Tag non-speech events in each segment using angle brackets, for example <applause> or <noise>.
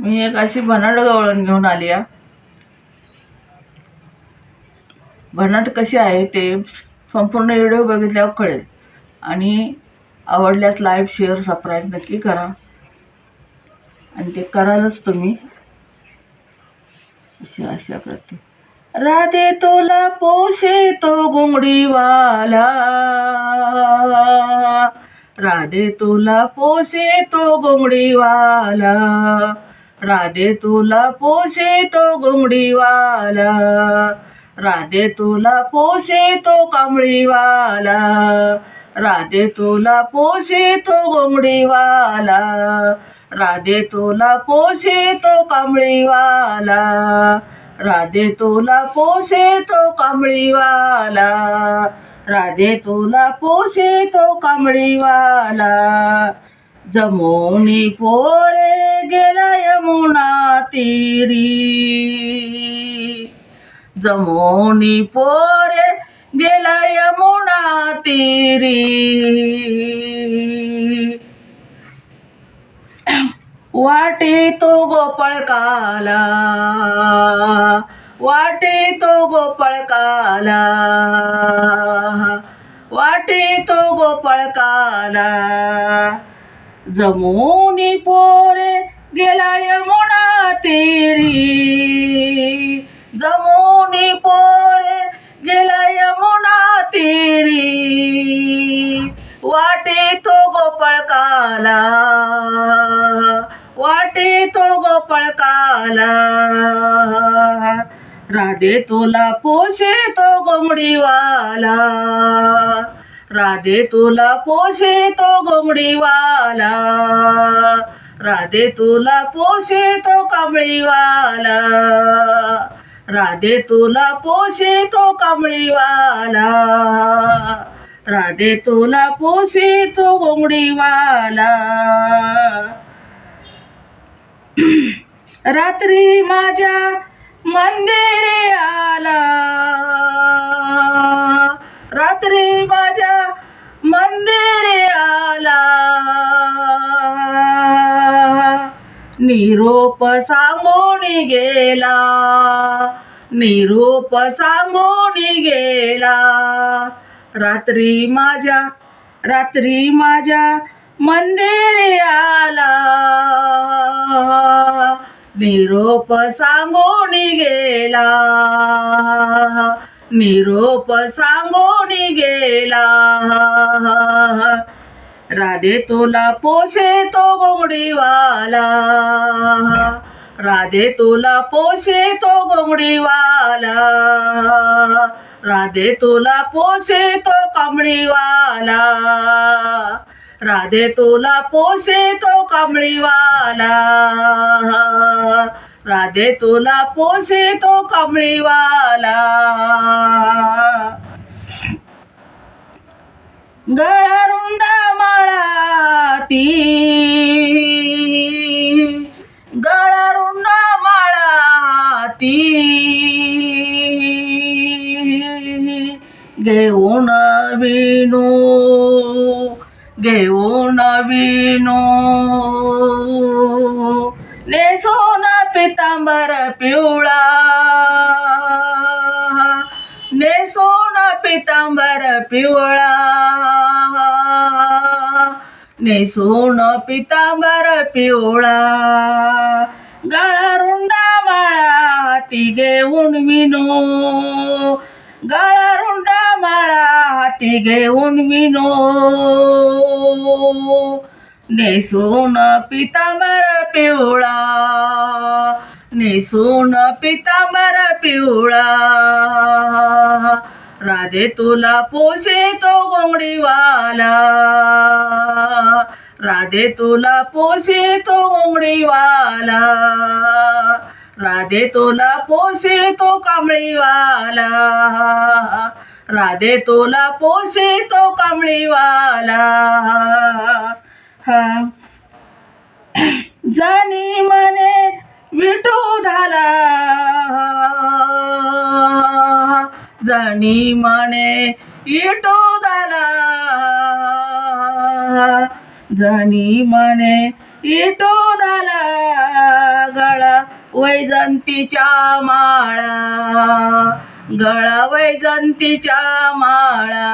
मी एक अशी भनट गवळण घेऊन आली आहे. बनाट कशी आहे ते संपूर्ण व्हिडिओ बघितल्यावर कळेल. आणि आवडल्यास लाईव शेअर सबस्क्राईब नक्की करा. आणि ते करालच तुम्ही. अशा अशा प्रती. राधे तोला पोशे तो गोंगडीवाला. राधे तोला पोषे तो गोंगडीवाला. राधे तुला पोसे तो घुंगडीवाला राधे तुला पोसे तो कांबळीवाला राधे तुला पोसे तो घोंगडीवाला राधे तुला पोसे तो कांबळीवाला राधे तुला पोसे तो कांबळीवाला राधे तुला पोसे तो कांबळीवाला जमोनी पोरे गेला यमुना तीरी. जमोनी पोरे गेला यमुना तीरी. वाटे तो गोपळ काला. वाटे तो गोपळ काला. वाटे तो गोपळ काला. जमोनी पोरे गेला यमुना तेरी. जमुनी पोरे गेला यमुना तेरी. वाटे तो गोपळ काला. वाटे तो गोपळ काला. राधे तुला पोशे तो गोमडीवाला राधे तुला पोशे तो गोमडीवाला राधे तुला पोषे तो कांबळीवाला राधे तुला पोषे तो कांबळीवाला राधे तुला पोषे तो गोंगडीवाला <clears throat> रात्री माझ्या मंदिरे आला. रात्री माझ्या मंदिरे आला. निरोप सांगून गेला. निरोप सांगून गेला. रात्री माझ्या रात्री माझ्या मंदिरी आला. निरोप सांगून गेला. निरोप सांगून गेला. राधे तुला पोषे तो गोंगडीवाला. राधे तुला पोषे तो गोंगडीवाला. राधे तुला पोषे तो कमळीवाला राधे तुला पोषे तो कमळीवाला राधे तुला पोषे तो कमळीवाला गळा रुंडा घेऊन विनो घेऊन विनो ने सोन पितांबर पिवळा नेसोन पितांबर पिवळा नेसोन पितांबर पिवळा गळा रुंडा माळा ती घेऊन विनो गळा हाती घेऊन विनो. नेसून पितांबर पिवळा. नेसून पितांबर पिवळा. राधे तुला पोसे तो गोंगडीवाला. राधे तुला पोसे तो गोंगडीवाला. राधे तुला पोसे तो कांबळीवाला. राधे तुला पोसे तो कांबळीवाला हा. जानी मने विटू झाला जाणी मने इटू झाला जाणी मने इटू झाला वैजंतीच्या माळा. गळा वैजंतीच्या माळा.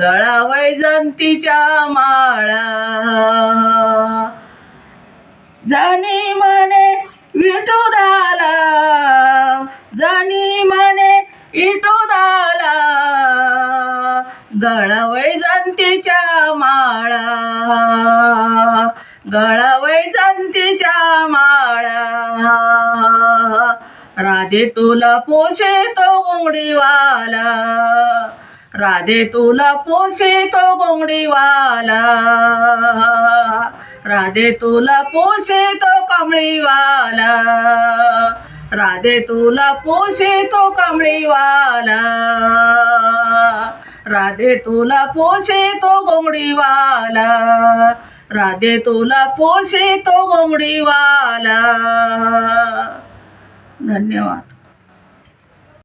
गळा वैजंतीच्या माळा. जाणी म्हणे विठुदाला जाणी म्हणे विठुदाला गळा वैजंतीच्या माळा. गळा वैजंतीच्या माळा. राधे तुला पोसे तो गोंगडीवाला राधे तुला पोसे तो गोंगडीवाला राधे तुला पोसे तो कमळीवाला राधे तुला पोसे तो कमळीवाला राधे तुला पोसे तो गोंगडीवाला राधे तुला पोसे तो गोंगडीवाला धन्यवाद